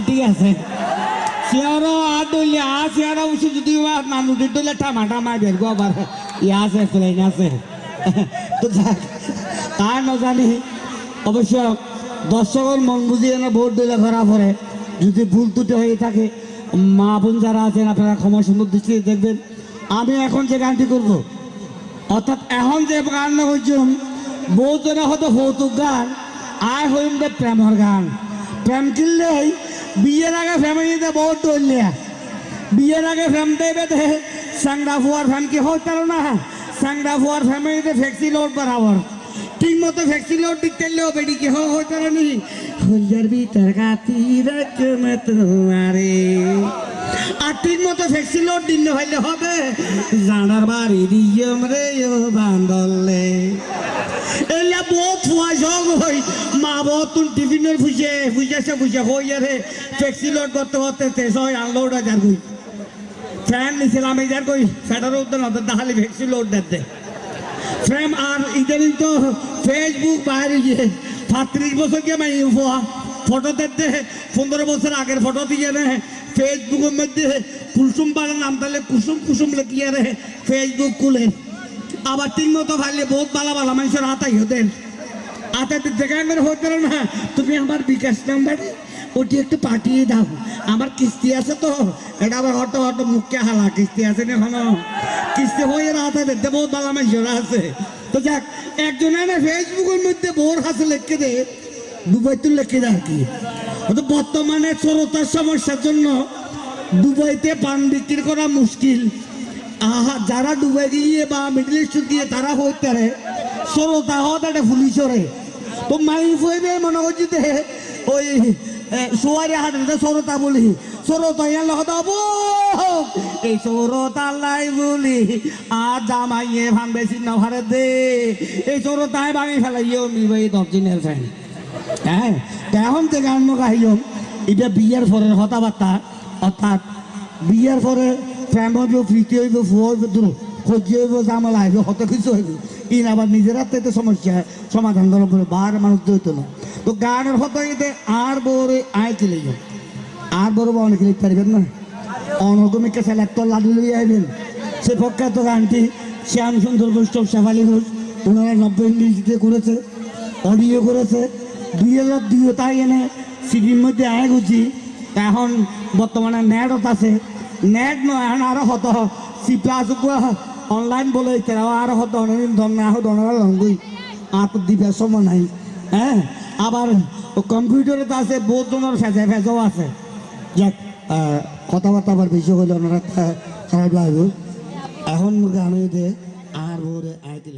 যদি আছে। আছে তো অবশ্য দর্শকের মন বুঝিয়ে না ভোট দিলে ধরা পড়ে। যদি ভুল ত্রুটি হয়ে থাকে, মা বোন যারা আছেন, আপনারা ক্ষমা সুন্দর দৃষ্টিতে দেখবেন। আমি এখন যে গানটি করব, অর্থাৎ এখন যে গান হইছুন বহু জনে হয়তো কৌতুক গান আর হইম দে প্রেমর গান। প্রেম কিনলেই বিয়ের আগে ফ্যামিলিতে বহুত দৌড়লিয়া। বিয়ের আগে ফ্যাম দেবে দে সাংরা ফুয়ার ফ্যাম কি হইতার না। সাংরা ফুয়ার ফ্যামিলিতে ফ্যাক্সি লোড বরাবর। ঠিক মতো ফ্যাক্সি লোড দিতে বেডি কি হইতার নি। হইয়ার ভিতর কাতি রাখমে তোমারে। আর ঠিক মতো ফ্যাক্সি লোড দিন হইলে হবে, জানার বাড়ি দিয়ম রে ও বান্দলে এলা বহুত ফুয়া সব হই তুন টিফিনের ফুসে ফুসেছে ফুসে হই আরে ট্যাক্সি লোড করতে করতে শেষ হয় আনলোড হাজার কই ফ্যান নিছিলাম এই যার কই ফ্যাটার উদ্যান ওদের তাহলে ভ্যাকসিন লোড দিতে ফ্রেম আর ইদানিং তো ফেসবুক বাইরে গিয়ে সাতত্রিশ বছর গিয়ে মাই ফটো দেখতে পনেরো বছর আগের ফটো দিয়ে রে ফেসবুকের মধ্যে কুসুম পাড়ার নাম তাহলে কুসুম কুসুম লেখিয়ে রে ফেসবুক খুলে আবার ঠিক মতো ভালো বহুত ভালো ভালো মানুষের হাতাই হতেন হাতাতে যেখানে মেরে পারে না। তুমি আমার বিকাশ নাম্বারে ওটি একটু পাঠিয়ে দাও। আমার কিস্তি আছে তো। এটা আবার হটো হটো মুখকে হালা কিস্তি আছে না এখনও? কিস্তি হয়ে রাতে দেখতে বহুত ভালো মানুষের আছে। তো যাক, একজন এনে ফেসবুকের মধ্যে বোর হাসে লিখে দে। দুবাই তো লিখে দেয় আর কি। বর্তমানে চরতার সমস্যার জন্য দুবাইতে পান বিক্রি করা মুশকিল। আহা, যারা ডুবে গিয়ে বা মিডল ইস্ট গিয়ে তারা হইতে সরতা হতে একটা পুলিশরে তো মাই ফুয়েবে মনে করছি যে, ওই সোয়ারি হাটে সরতা বলি, সরতা ইয়ার লগত এই সরতা লাই বলি আর জামাইয়ে ভাঙবে চিহ্ন ভারে দে। এই সরতায় ভাঙি ফেলাইও মিবাই দশ দিনের ফ্যান। হ্যাঁ এখন থেকে আমি আহিলাম এটা বিয়ের পরের কথাবার্তা। অর্থাৎ বিয়ের পরে প্রেম হইব প্রীতি হইব, ফুয়া হইব, দূর, খোঁজি হইব, জামালা হইব কত কিছু হইব। ইন আবার নিজের হাতে তো সমস্যা সমাধান করার পরে বার মানুষ দইতো না তো গানের হতো আর বড় আয় যাও আর বড় বা অনেক লিখতে পারবেন না? অনগমিকে সেলেক্টর লাডু লইয়া আইবেন। সে প্রখ্যাত গানটি শ্যাম সুন্দর বৈষ্ণব শেফালি ঘোষ, ওনারা নব্বই ইংরেজিতে করেছে, অডিও করেছে। দুই হাজার দুই তাই এনে সিডির মধ্যে আয় গুছি এখন বর্তমানে নেটত আছে। নেট নয়, এখন আরও হত। সি প্লাস অনলাইন বলে আরও আহ ধর্মের আত দিবে সময় নাই। হ্যাঁ? আবার কম্পিউটারে তো আছে, বহুত জনের ফেজে ফেঁচাও আছে। যাক কথা কথাবার্তা আবার বেশি হলে ওনারা খারাপ লাগবে এখন গান দে, আর ভোরে আইতে